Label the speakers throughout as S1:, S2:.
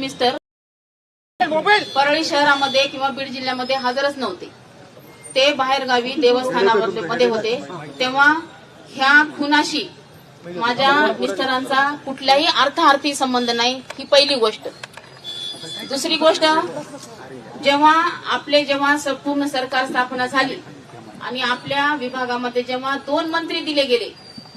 S1: Mister. Parli शहरामध्ये किंवा बीड जिल्ह्यामध्ये हजरच नव्हते. ते बाहेरगावी देवस्थानावर मध्ये होते. तेव्हा ह्या खुनाशी माझ्या मिस्टरांचा कुठल्याही अर्थार्थी संबंध नाही ही पहिली गोष्ट. दुसरी गोष्ट जेव्हा आपले जेव्हा पूर्ण सरकार स्थापना झाली आणि आपल्या विभागामध्ये जेव्हा दोन मंत्री दिले गेले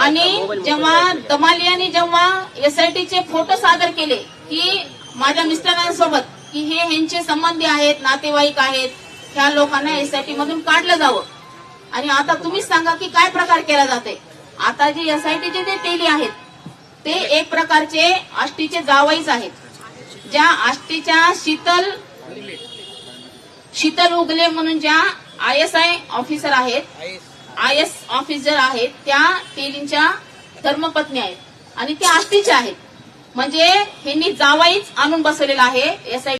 S1: आणि जेव्हा दमालियाने जेव्हा एसआयटीचे फोटो सादर केले की माझ्या मिस्टरांसोबत की हे ह्यांचे संबंधी आहेत नातेवाईक आहेत ह्या लोकांना एसआयटी मधून काढलं जावं. आणि आता तुम्हीच सांगा की काय प्रकार केला जाते आता जे एसआयटीचे जे टेली आहेत ते एक प्रकारचे आष्टीचे जावाईच आहेत. ज्या आष्टीच्या शीतल शीतल उगले म्हणून ज्या आय एस आय ऑफिसर आहेत आय एस ऑफिसर आहेत त्या टेलींच्या धर्मपत्नी आहेत आणि त्या आष्टीच्या आहेत. म्हणजे ह्यांनी जावाईच आणून बसवलेला आहे एस आय